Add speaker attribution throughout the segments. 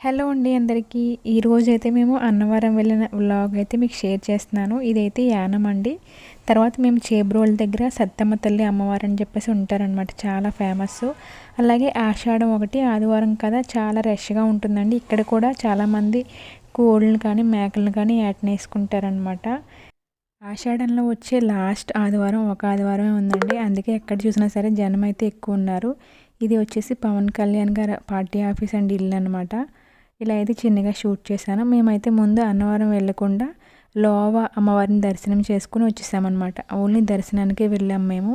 Speaker 1: Hello అండి అందరికీ. ఈరోజు అయితే మేము అన్నవరం వెళ్ళిన వ్లాగ్ అయితే మీకు షేర్ చేస్తున్నాను. ఇదైతే యానం అండి. తర్వాత మేము చేబ్రోల్ దగ్గర సత్తమ్మ తల్లి అమ్మవారు అని చెప్పేసి ఉంటారనమాట చాలా ఫేమస్ అలాగే ఆషాఢం ఒకటి ఆదివారం కదా చాలా రష్గా ఉంటుందండి. ఇక్కడ కూడా చాలామంది కోళ్ళని కానీ మేకలను కానీ ఏటనేసుకుంటారనమాట ఆషాఢంలో వచ్చే లాస్ట్ ఆదివారం ఒక ఆదివారమే ఉందండి. అందుకే ఎక్కడ చూసినా సరే జనం అయితే ఎక్కువ ఉన్నారు. ఇది వచ్చేసి పవన్ కళ్యాణ్ గారు పార్టీ ఆఫీస్ అండి ఇల్లు అనమాట ఇలా అయితే చిన్నగా షూట్ చేశాను. మేమైతే ముందు అన్నవరం వెళ్ళకుండా లోవ అమ్మవారిని దర్శనం చేసుకుని వచ్చేసామన్నమాట. ఓన్లీ దర్శనానికే వెళ్ళాం మేము.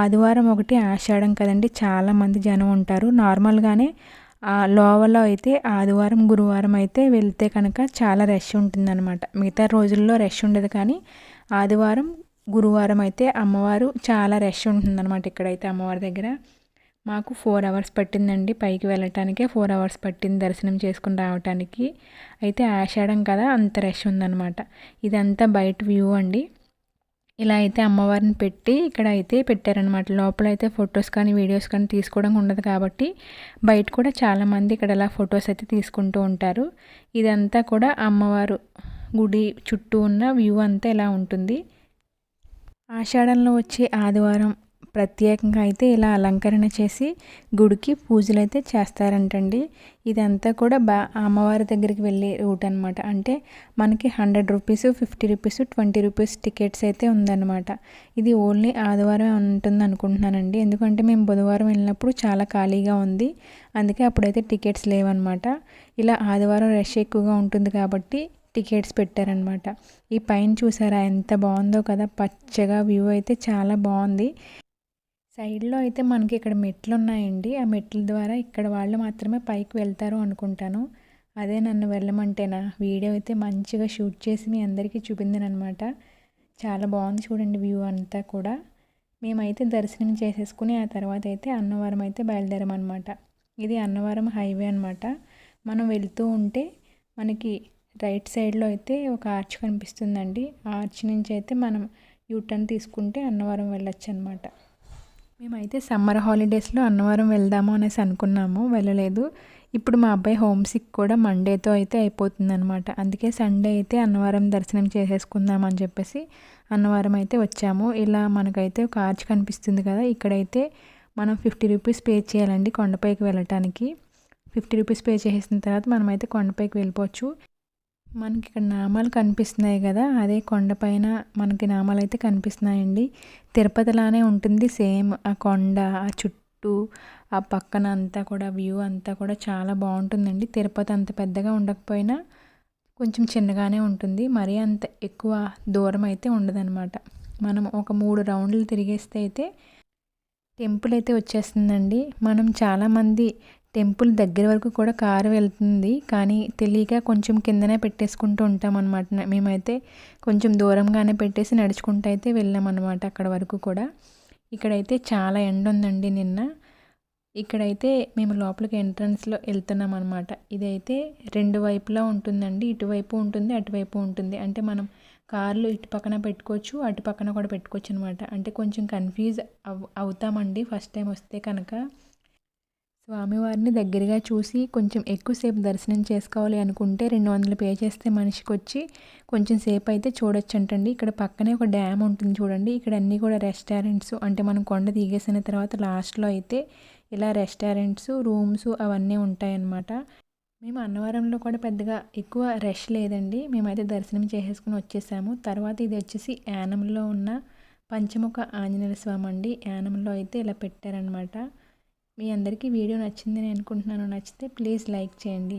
Speaker 1: ఆదివారం ఒకటి ఆషాఢం కదండి చాలామంది జనం ఉంటారు. నార్మల్గానే లోవలో అయితే ఆదివారం గురువారం అయితే వెళ్తే కనుక చాలా రష్ ఉంటుందన్నమాట. మిగతా రోజుల్లో రష్ ఉండదు కానీ ఆదివారం గురువారం అయితే అమ్మవారు చాలా రష్ ఉంటుందన్నమాట ఇక్కడైతే అమ్మవారి దగ్గర. మాకు ఫోర్ అవర్స్ పట్టిందండి. పైకి వెళ్ళటానికే ఫోర్ అవర్స్ పట్టింది దర్శనం చేసుకుని రావటానికి. అయితే ఆషాఢం కదా అంత రష్ ఉందన్నమాట. ఇదంతా బయట వ్యూ అండి. ఇలా అయితే అమ్మవారిని పెట్టి ఇక్కడ అయితే పెట్టారనమాట లోపల అయితే ఫొటోస్ కానీ వీడియోస్ కానీ తీసుకోవడం ఉండదు కాబట్టి బయట కూడా చాలామంది ఇక్కడ ఇలా ఫొటోస్ అయితే తీసుకుంటూ ఉంటారు. ఇదంతా కూడా అమ్మవారు గుడి చుట్టూ ఉన్న వ్యూ అంతా ఇలా ఉంటుంది. ఆషాఢంలో వచ్చే ఆదివారం ప్రత్యేకంగా అయితే ఇలా అలంకరణ చేసి గుడికి పూజలు అయితే చేస్తారంటండి. ఇదంతా కూడా బా అమ్మవారి దగ్గరికి వెళ్ళే రూట్ అనమాట అంటే మనకి hundred rupees fifty rupees twenty rupees tickets అయితే ఉందన్నమాట. ఇది ఓన్లీ ఆదివారం ఉంటుంది అనుకుంటున్నానండి. ఎందుకంటే మేము బుధవారం వెళ్ళినప్పుడు చాలా ఖాళీగా ఉంది. అందుకే అప్పుడైతే టికెట్స్ లేవన్నమాట. ఇలా ఆదివారం రష్ ఎక్కువగా ఉంటుంది కాబట్టి టికెట్స్ పెట్టారనమాట ఈ పైన చూసారా ఎంత బాగుందో కదా. పచ్చగా వ్యూ అయితే చాలా బాగుంది. సైడ్లో అయితే మనకి ఇక్కడ మెట్లు ఉన్నాయండి ఆ మెట్ల ద్వారా ఇక్కడ వాళ్ళు మాత్రమే పైకి వెళ్తారు అనుకుంటాను. అదే నన్ను వెళ్ళమంటేనా? వీడియో అయితే మంచిగా షూట్ చేసి మీ అందరికీ చూపిందనమాట. చాలా బాగుంది చూడండి వ్యూ అంతా కూడా. మేమైతే దర్శనం చేసేసుకుని ఆ తర్వాత అయితే అన్నవరం అయితే బయలుదేరామన్నమాట ఇది అన్నవరం హైవే అనమాట. మనం వెళ్తూ ఉంటే మనకి రైట్ సైడ్లో అయితే ఒక ఆర్చ్ కనిపిస్తుందండి. ఆ ఆర్చ్ నుంచి అయితే మనం యూటర్న్ తీసుకుంటే అన్నవరం వెళ్ళొచ్చు అనమాట మేమైతే సమ్మర్ హాలిడేస్లో అన్నవరం వెళ్దాము అనేసి అనుకున్నాము వెళ్ళలేదు. ఇప్పుడు మా అబ్బాయి హోమ్ సిక్ కూడా మండేతో అయితే అయిపోతుంది అనమాట అందుకే సండే అయితే అన్నవరం దర్శనం చేసేసుకుందాం అని చెప్పేసి అన్నవరం అయితే వచ్చాము. ఇలా మనకైతే ఒక ఆర్చ్ కనిపిస్తుంది కదా ఇక్కడైతే మనం ఫిఫ్టీ రూపీస్ పే చేయాలండి కొండపైకి వెళ్ళటానికి. ఫిఫ్టీ రూపీస్ పే చేసిన తర్వాత మనమైతే కొండపైకి వెళ్ళిపోవచ్చు. మనకి ఇక్కడ నామాలు కనిపిస్తున్నాయి కదా అదే కొండపైన మనకి నామాలు అయితే కనిపిస్తున్నాయండి. తిరుపతిలానే ఉంటుంది సేమ్. ఆ కొండ ఆ చుట్టూ ఆ పక్కన అంతా కూడా వ్యూ అంతా కూడా చాలా బాగుంటుందండి. తిరుపతి అంత పెద్దగా ఉండకపోయినా కొంచెం చిన్నగానే ఉంటుంది. మరీ అంత ఎక్కువ దూరం అయితే ఉండదన్నమాట. మనం ఒక మూడు రౌండ్లు తిరిగేస్తే అయితే టెంపుల్ అయితే వచ్చేస్తుందండి. మనం చాలామంది టెంపుల్ దగ్గర వరకు కూడా కారు వెళ్తుంది. కానీ తెలియక కొంచెం కిందనే పెట్టేసుకుంటూ ఉంటాం అనమాట మేమైతే కొంచెం దూరంగానే పెట్టేసి నడుచుకుంటూ అయితే వెళ్ళామన్నమాట అక్కడ వరకు కూడా. ఇక్కడైతే చాలా ఎండ ఉందండి నిన్న. ఇక్కడైతే మేము లోపలికి ఎంట్రన్స్లో వెళ్తున్నాం అనమాట ఇదైతే రెండు వైపులా ఉంటుందండి. ఇటువైపు ఉంటుంది అటువైపు ఉంటుంది. అంటే మనం కార్లు ఇటు పక్కన పెట్టుకోవచ్చు అటు పక్కన కూడా పెట్టుకోవచ్చు అనమాట అంటే కొంచెం కన్ఫ్యూజ్ అవ్ అవుతామండి ఫస్ట్ టైం వస్తే కనుక. స్వామివారిని దగ్గరగా చూసి కొంచెం ఎక్కువసేపు దర్శనం చేసుకోవాలి అనుకుంటే రెండు వందలు పే చేస్తే మనిషికి వచ్చి కొంచెం సేపు అయితే చూడొచ్చంటండి. ఇక్కడ పక్కనే ఒక డ్యామ్ ఉంటుంది చూడండి. ఇక్కడ అన్నీ కూడా రెస్టారెంట్స్ అంటే మనం కొండ దిగేసిన తర్వాత లాస్ట్లో అయితే ఇలా రెస్టారెంట్స్ రూమ్స్ అవన్నీ ఉంటాయన్నమాట. మేము అన్నవరంలో కూడా పెద్దగా ఎక్కువ రష్ లేదండి. మేమైతే దర్శనం చేసేసుకుని వచ్చేసాము. తర్వాత ఇది వచ్చేసి యానంలో ఉన్న పంచముఖ ఆంజనేయ స్వామి అండి. యానంలో అయితే ఇలా పెట్టారనమాట మీ అందరికీ వీడియో నచ్చిందని అనుకుంటున్నాను. నచ్చితే ప్లీజ్ లైక్ చేయండి.